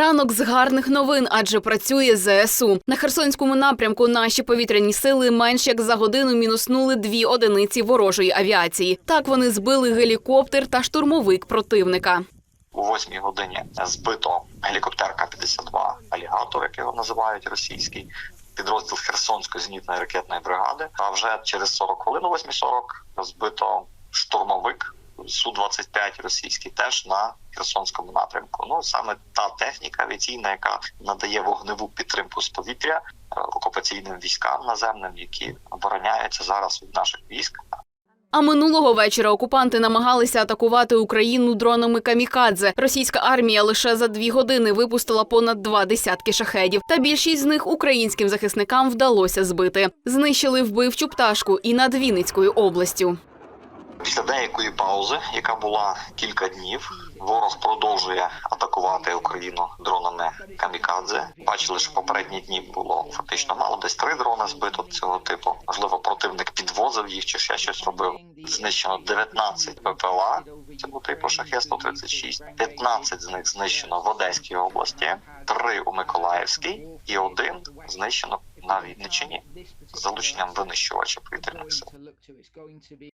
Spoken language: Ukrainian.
Ранок з гарних новин, адже працює ЗСУ. На Херсонському напрямку наші повітряні сили менш як за годину мінуснули дві одиниці ворожої авіації. Так вони збили гелікоптер та штурмовик противника. У восьмій годині збито гелікоптер К-52 «Алігатор», як його називають російський, підрозділ Херсонської зенітної ракетної бригади. А вже через 40 хвилин, о 8.40, збито штурмовик Су-25 російський теж на Херсонському напрямку. Ну саме та техніка авіаційна, яка надає вогневу підтримку з повітря е, окупаційним військам наземним, які обороняються зараз від наших військ. А минулого вечора окупанти намагалися атакувати Україну дронами камікадзе. Російська армія лише за дві години випустила понад два десятки шахедів. Та більшість з них українським захисникам вдалося збити. Знищили вбивчу пташку і над Вінницькою областю. Після деякої паузи, яка була кілька днів, ворог продовжує атакувати Україну дронами камікадзе. Бачили, що попередні дні було фактично мало, десь три дрони збито цього типу. Можливо, противник підвозив їх чи ще щось робив. Знищено 19 ППЛА цього типу шахет 136 15 з них знищено в Одеській області, три у Миколаївській і один знищено на Вінниччині з залученням винищувача повітряних сил.